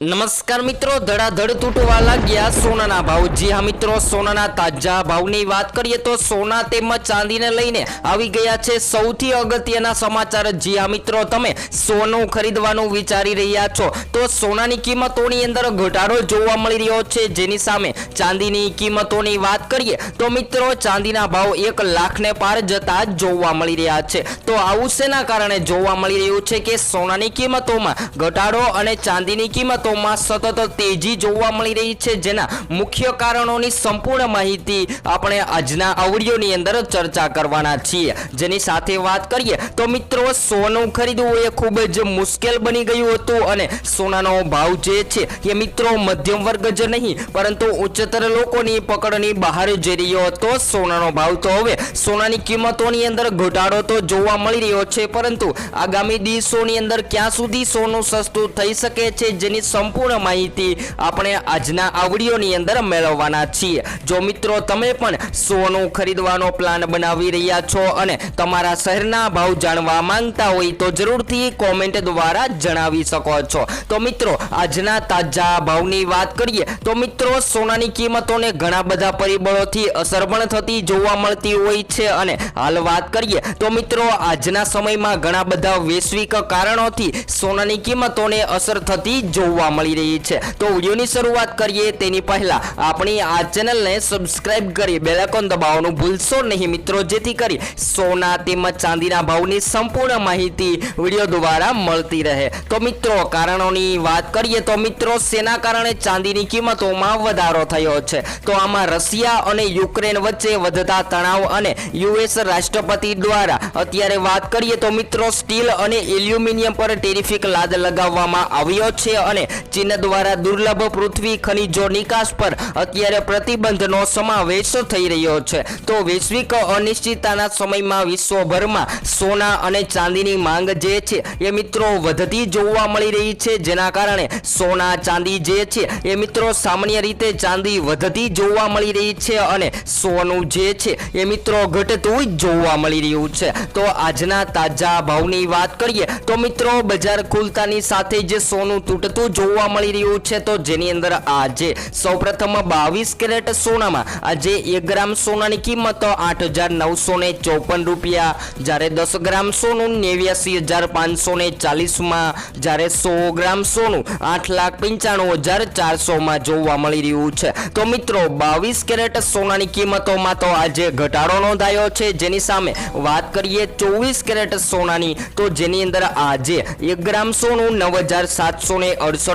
નમસ્કાર મિત્રો, ધડાધડ તૂટવા લાગ્યા સોનાના ભાવ. જી હા મિત્રો, સોનાના તાજા ભાવની વાત કરીએ તો સોના તેમજ ચાંદીને લઈને આવી ગયા છે સૌથી અગત્યના સમાચાર. જી હા મિત્રો, તમે સોનું ખરીદવાનું વિચારી રહ્યા છો તો સોનાની કિંમતોની અંદર ઘટાડો જોવા મળી રહ્યો છે. જેની સામે ચાંદીની કિંમતોની વાત કરીએ તો મિત્રો, ચાંદીના ભાવ એક લાખને પાર જતા જોવા મળી રહ્યા છે. તો આવું શેના કારણે જોવા મળી રહ્યું છે કે સોનાની કિંમતોમાં ઘટાડો અને ચાંદીની કિંમતોમાં સતત તેજી જોવા મળી રહી છે, જેના મુખ્ય કારણોની સંપૂર્ણ માહિતી આપણે આજના આવડીઓની અંદર ચર્ચા કરવાના છીએ. જેની સાથે વાત કરીએ, તો મિત્રો, સોનું ખરીદવું એ ખૂબ જ મુશ્કેલ બની ગયું હતું અને સોનાનો ભાવ જે છે, એ મિત્રો મધ્યમ વર્ગ જ નહીં, પરંતુ ઉચ્ચતર લોકોની પકડની બહાર જઈ રહ્યો હતો સોનાનો ભાવ. તો હવે સોનાની કિંમતોની અંદર ઘટાડો તો જોવા મળી રહ્યો છે, પરંતુ આગામી દિવસોની અંદર ક્યાં સુધી સોનું સસ્તું થઈ શકે છે, જેની સંપૂર્ણ માહિતી આપણે આજના આવડીઓની અંદર મેળવવાના છીએ. જો મિત્રો તમે પણ સોનું ખરીદવાનો પ્લાન બનાવી રહ્યા છો અને તમારા શહેરના ભાવ જાણવા માંગતા હોય તો જરૂરથી કોમેન્ટ દ્વારા જણાવી શકો છો. તો મિત્રો, આજના તાજા ભાવની વાત કરીએ તો મિત્રો, સોનાની કિંમતોને ઘણા બધા પરિબળોથી અસર પણ થતી જોવા મળતી હોય છે અને હાલ વાત કરીએ તો મિત્રો, આજના સમયમાં ઘણા બધા વૈશ્વિક કારણોથી સોનાની કિંમતોને અસર થતી જોવા મળી રહી છે. તો વિડીયોની શરૂઆત કરીએ તેની પહેલા આપણી આ ચેનલને સબસ્ક્રાઇબ કરી બેલાકોન દબાવવાનું ભૂલશો નહીં મિત્રો. જેથી કરી સોના તેમજ ચાંદીના ભાવની સંપૂર્ણ માહિતી વીડિયો દ્વારા મળતી રહે. તો મિત્રો, કારણોની વાત કરીએ તો મિત્રો, શેના કારણે ચાંદીની કિંમતોમાં વધારો થયો છે? તો આમાં રશિયા અને યુક્રેન વચ્ચે વધતા તણાવ અને યુએસ રાષ્ટ્રપતિ દ્વારા અત્યારે વાત કરીએ તો મિત્રો, સ્ટીલ અને એલ્યુમિનિયમ પર ટેરિફિક લાદ લગાવવામાં આવ્યો છે અને ચીન દ્વારા દુર્લભ પૃથ્વી ખનિજો નિકાસ પર અત્યારે પ્રતિબંધનો સમાવેશ થઈ રહ્યો છે. તો વૈશ્વિક અનિશ્ચિતતાના સમયમાં વિશ્વભરમાં સોના અને ચાંદીની માંગ જે છે એ મિત્રો વધતી જોવા મળી રહી છે. જેના કારણે સોના, ચાંદી જે છે એ મિત્રો સામાન્ય રીતે ચાંદી વધતી જોવા મળી રહી છે અને સોનું જે છે એ મિત્રો ઘટતું જ જોવા મળી રહ્યું છે. તો આજના તાજા ભાવની વાત કરીએ તો મિત્રો બજાર ખુલતાની સાથે જ સોનું તૂટતું જોવા મળી રહ્યું છે તો જેની અંદર આજે સૌપ્રથમ બાવીસ કેરેટ સોનામાં આજે એક ગ્રામ સોનાની કિંમત આઠ હજાર નવસો ને ચોપન રૂપિયા. જ્યારે દસ ગ્રામ સોનું નેવ્યાસી હજાર પાંચસો ને ચાલીસમાં. જ્યારે સો ગ્રામ સોનું આઠ લાખ પંચાણું હજાર ચારસોમાં જોવા મળી રહ્યું છે. તો મિત્રો, બાવીસ કેરેટ સોનાની કિંમતોમાં તો આજે ઘટાડો નોંધાયો છે. જેની સામે વાત કરીએ ચોવીસ કેરેટ સોનાની, તો જેની અંદર આજે એક ગ્રામ સોનું નવ હજાર સાતસો ને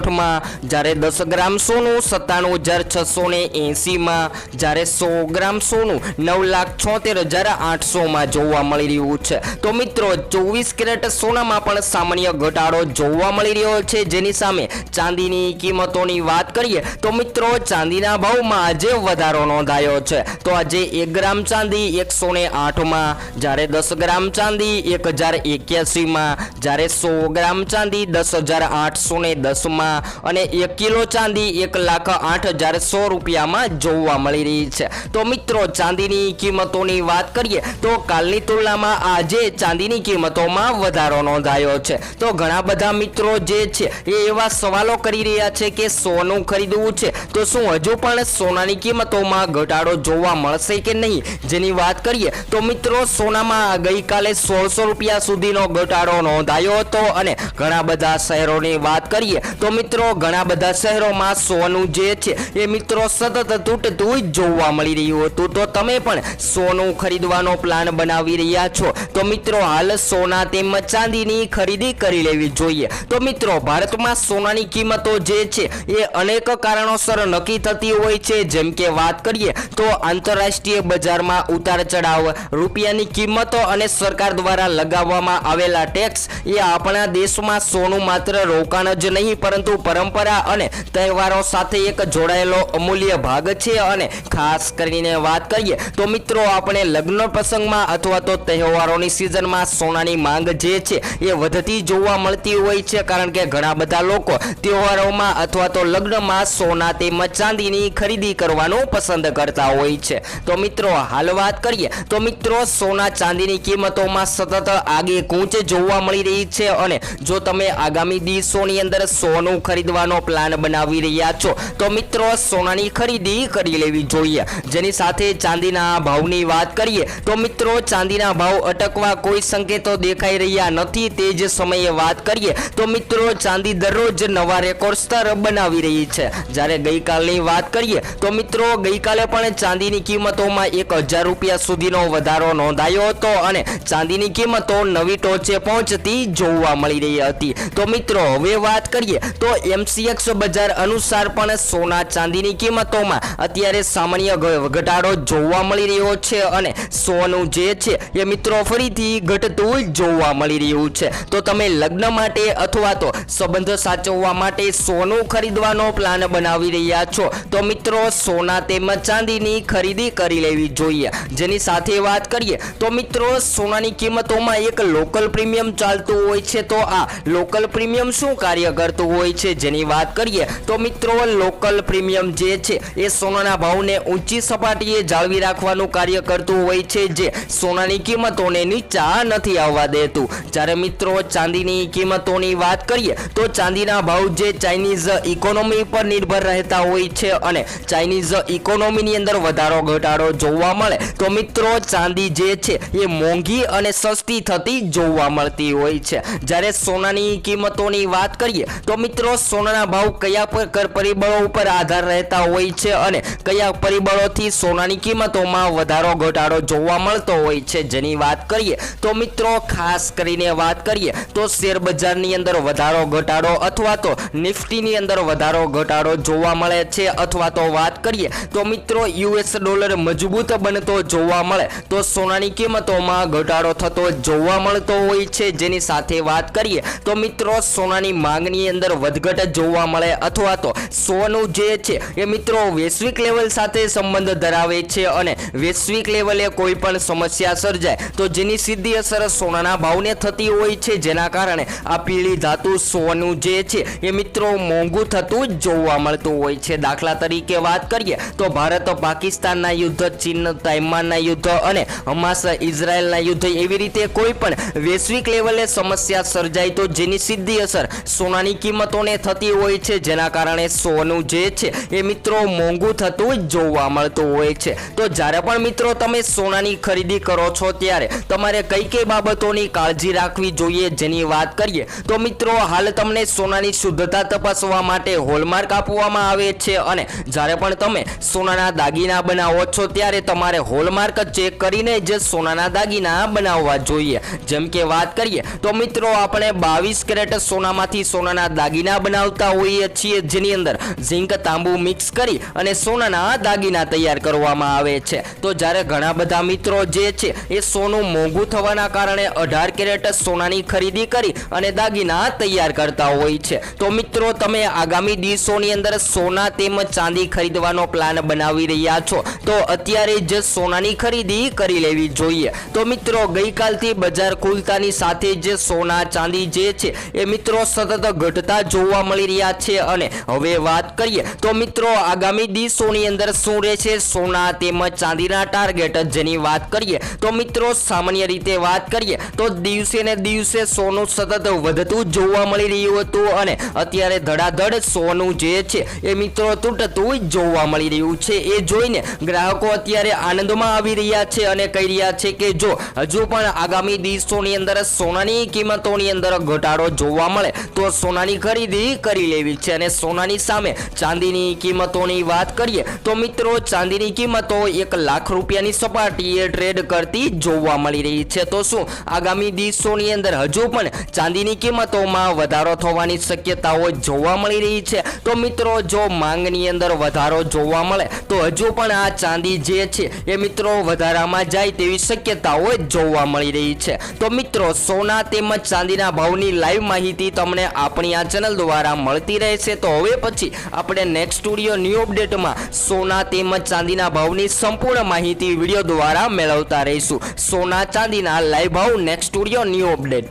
અડસઠમાં જ્યારે દસ ગ્રામ સોનું, સત્તાણું હજાર છસો ને એંસીમાં, જ્યારે સો ગ્રામ સોનું, નવ લાખ છોતેર હજાર આઠસોમાં જોવા મળી રહ્યું છે. તો મિત્રો, ચોવીસ કેરેટ સોનામાં પણ સામાન્ય ઘટાડો જોવા મળી રહ્યો છે. જેની સામે ચાંદીની કિંમતોની વાત કરીએ, તો મિત્રો, ચાંદીના ભાવમાં આજે વધારો નોંધાયો છે. તો આજે એક ગ્રામ ચાંદી એકસો ને આઠમાં, જ્યારે દસ ગ્રામ ચાંદી એક હજાર એક્યાસીમાં, જ્યારે સો ગ્રામ ચાંદી દસ હજાર આઠસો ને દસમાં અને એક કિલો ચાંદી એક લાખ આઠ હજાર સો રૂપિયામાં જોવા મળી રહી છે. તો મિત્રો, ચાંદીની કિંમતોની વાત કરીએ, તો કાલની તુલનામાં આજે ચાંદીની કિંમતોમાં વધારો નોંધાયો છે. તો ઘણા બધા મિત્રો જે છે, એ એવા સવાલો કરી રહ્યા છે કે સોનું ખરીદવું છે, તો શું હજુ પણ સોનાની કિંમતોમાં ઘટાડો જોવા મળશે કે નહીં? જેની વાત કરીએ, તો મિત્રો, સોનામાં ગઈકાલે સોળસો રૂપિયા સુધીનો ઘટાડો નોંધાયો હતો અને ઘણા બધા શહેરોની વાત કરીએ, તો મિત્રો, ઘણા બધા શહેરોમાં સોનું જે છે, એ મિત્રો સતત તૂટતું જ જોવા મળી રહ્યું હતું. તો તમે પણ સોનું ખરીદવાનો પ્લાન બનાવી રહ્યા છો? તો મિત્રો, હાલ સોના તેમજ ચાંદીની ખરીદી કરી લેવી જોઈએ. તો મિત્રો, ભારતમાં સોનાની કિંમતો જે છે, એ અનેક કારણોસર નક્કી થતી હોય છે. જેમ કે વાત કરીએ, તો આંતરરાષ્ટ્રીય બજારમાં ઉતાર ચઢાવ રૂપિયાની કિંમતો અને સરકાર દ્વારા લગાવવામાં આવેલા ટેક્સ, એ આપણા દેશમાં સોનું માત્ર રોકાણ જ નહીં, પરંતુ પરંપરા અને તહેવારો સાથે એક જોડાયેલો અમૂલ્ય ભાગ છે અને ખાસ કરીને વાત કરીએ તો મિત્રો આપણે લગ્ન પ્રસંગમાં અથવા તો તહેવારોની સિઝનમાં સોનાની માંગ જે છે એ વધતી જોવા મળતી હોય છે. કારણ કે ઘણા બધા લોકો તહેવારોમાં અથવા તો લગ્નમાં સોના તેમજ ચાંદીની ખરીદી કરવાનું પસંદ કરતા હોય છે. તો મિત્રો હાલ વાત કરીએ તો મિત્રો સોના ચાંદીની કિંમતોમાં સતત આગે કૂંચ જોવા મળી રહી છે અને જો તમે આગામી દિવસોની અંદર સોનું સોનું ખરીદવાનો પ્લાન બનાવી રહ્યા છો. તો મિત્રો, સોનાની ખરીદી કરી લેવી જોઈએ. જેની સાથે ચાંદીના ભાવની વાત કરીએ, તો મિત્રો, ચાંદીના ભાવ અટકવા કોઈ સંકેતો દેખાઈ રહ્યા નથી. તે જ સમયે વાત કરીએ, તો મિત્રો, ચાંદી દરરોજ નવા રેકોર્ડ સ્તર બનાવી રહી છે. જ્યારે ગઈકાલની વાત કરીએ, તો મિત્રો, ગઈકાલે પણ ચાંદીની કિંમતોમાં એક હજાર રૂપિયા સુધીનો વધારો નોંધાયો હતો અને ચાંદીની કિંમતો નવી ટોચે પહોંચતી જોવા મળી રહી હતી. તો મિત્રો, હવે વાત કરીએ, તો એમસીએક્સ બજાર અનુસાર પણ સોના ચાંદીની કિંમતોમાં અત્યારે સામાન્ય ઘટાડો જોવા મળી રહ્યો છે અને સોનું જે છે એ મિત્રો ફરીથી ઘટતું જોવા મળી રહ્યું છે. તો તમે લગ્ન માટે અથવા તો સંબંધ સાચવવા માટે સોનું ખરીદવાનો પ્લાન બનાવી રહ્યા છો, તો મિત્રો સોના તેમજ ચાંદીની ખરીદી કરી લેવી જોઈએ. જેની સાથે વાત કરીએ, તો મિત્રો સોનાની કિંમતોમાં એક લોકલ પ્રીમિયમ ચાલતું હોય છે, તો આ લોકલ પ્રીમિયમ શું કાર્ય કરતું હોય છે જેની વાત કરીએ તો મિત્રો લોકલ પ્રીમિયમ જે છે એ સોનાના ભાવને ઊંચી સપાટીએ જાળવી રાખવાનું કાર્ય કરતું હોય છે જે સોનાની કિંમતોને નીચા નથી આવવા દેતું. જ્યારે મિત્રો, ચાંદીની કિંમતોની વાત કરીએ તો ચાંદીના ભાવ જે ચાઇનીઝ ઇકોનોમી પર નિર્ભર રહેતા હોય છે અને ચાઇનીઝ ઇકોનોમીની અંદર વધારો ઘટાડો જોવા મળે, તો મિત્રો, ચાંદી જે છે એ મોંઘી અને સસ્તી થતી જોવા મળતી હોય છે. જ્યારે સોનાની કિંમતોની વાત કરીએ તો મિત્રો સોનાના ભાવ કયા પર પરિબળો ઉપર આધાર રહેતા હોય છે અને કયા પરિબળોથી સોનાની કિંમતોમાં વધારો, ઘટાડો જોવા મળતો હોય છે? જેની વાત કરીએ તો મિત્રો, ખાસ કરીને વાત કરીએ તો શેર બજારની અંદર વધારો, ઘટાડો અથવા તો નિફ્ટીની અંદર વધારો, ઘટાડો જોવા મળે છે અથવા તો વાત કરીએ તો મિત્રો, યુએસ ડોલર મજબૂત બનતો જોવા મળે તો સોનાની કિંમતોમાં ઘટાડો થતો જોવા મળતો હોય છે. જેની સાથે વાત કરીએ તો મિત્રો, સોનાની માંગની અંદર વધઘટ જોવા મળે અથવા તો સોનું જે છે એ મિત્રો વૈશ્વિક લેવલ સાથે સંબંધ ધરાવે છે અને વૈશ્વિક લેવલે કોઈ પણ સમસ્યા સર્જાય તો જેની સીધી અસર સોનાના ભાવને થતી હોય છે. જેના કારણે આ પીળી ધાતુ સોનું જે છે એ મિત્રો મોંઘું થતું જોવા મળતું હોય છે. દાખલા તરીકે વાત કરીએ તો ભારત પાકિસ્તાનના યુદ્ધ, ચીન તાઇમાનના યુદ્ધ અને હમાસ ઇઝરાયલના યુદ્ધ એવી રીતે કોઈ પણ વૈશ્વિક લેવલે સમસ્યા સર્જાય તો જેની સીધી અસર સોનાની કિંમતોને થતી હોય છે, જેના કારણે સોનું જે છે એ મિત્રો મોંઘું થતું જોવા મળતું હોય છે. તો જ્યારે પણ મિત્રો તમે સોનાની ખરીદી કરો છો ત્યારે તમારે કઈ કઈ બાબતોની કાળજી રાખવી જોઈએ જેની વાત કરીએ, તો મિત્રો હાલ તમને સોનાની શુદ્ધતા તપાસવા માટે હોલમાર્ક આપવામાં આવે છે અને જ્યારે પણ તમે સોનાના દાગીના બનાવો છો ત્યારે તમારે હોલમાર્ક ચેક કરીને જ સોનાના દાગીના બનાવવા જોઈએ. જેમ કે વાત કરીએ, તો મિત્રો આપણે બાવીસ કેરેટ સોનામાંથી સોનાના દાગીના બનાવતા હોઈએ છીએ જેની અંદર ઝીંક, તાંબુ મિક્સ કરી અને સોનાના દાગીના તૈયાર કરવામાં આવે છે. તો જ્યારે ઘણા બધા મિત્રો જે છે, એ સોનું મોંઘું થવાના કારણે અઢાર કેરેટ સોનાની ખરીદી કરી અને દાગીના તૈયાર કરતા હોય છે. તો મિત્રો, તમે આગામી દિવસોની અંદર સોના તેમજ ચાંદી ખરીદવાનો પ્લાન બનાવી રહ્યા છો, તો અત્યારે જ સોનાની ખરીદી કરી લેવી જોઈએ. તો મિત્રો, ગઈકાલથી બજાર ખુલતાની સાથે જ સોના, ચાંદી જે છે, એ મિત્રો સતત ઘટતા જોવા મળી રહ્યા છે અને હવે વાત કરીએ તો મિત્રો આગામી દિવસોની અંદર શું રહેશે? સોના તેમજ ચાંદીના ટાર્ગેટ જેની વાત કરીએ તો મિત્રો સામાન્ય રીતે વાત કરીએ તો દિવસે ને દિવસે સોનું સતત વધતું જોવા મળી રહ્યું હતું અને અત્યારે ધડાધડ સોનું જે છે એ મિત્રો તૂટતું જોવા મળી રહ્યું છે. એ જોઈને ગ્રાહકો અત્યારે આનંદમાં આવી રહ્યા છે અને કહી રહ્યા છે કે જો હજુ પણ આગામી દિવસોની અંદર સોનાની કિંમતોની અંદર ઘટાડો જોવા મળે તો સોનાની ખરીદી કરી લેવી છે અને સોનાની સામે ચાંદીની કિંમતોની વાત કરીએ તો મિત્રો, ચાંદીની કિંમતો એક લાખ રૂપિયાની સપાટીએ ટ્રેડ કરતી જોવા મળી રહી છે. તો શું આગામી દિવસોની અંદર હજુ પણ ચાંદીની કિંમતોમાં વધારો થવાની શક્યતાઓ જોવા મળી રહી છે? તો મિત્રો, જો માંગની અંદર વધારો જોવા મળે, તો હજુ પણ આ ચાંદી જે છે એ મિત્રો વધારામાં જાય તેવી શક્યતાઓ જોવા મળી રહી છે. તો મિત્રો, સોના તેમજ ચાંદીના ભાવની લાઈવ માહિતી તમને આપણી આ દ્વારા મળતી રહેશે. તો હવે પછી આપણે નેક્સ્ટ સ્ટુડિયો ન્યૂ અપડેટમાં સોના તેમજ ચાંદીના ભાવની સંપૂર્ણ માહિતી વીડિયો દ્વારા મેળવતા રહીશું. સોના, ચાંદીના લાઈવ ભાવ નેક્સ્ટ સ્ટુડિયો ન્યૂ અપડેટ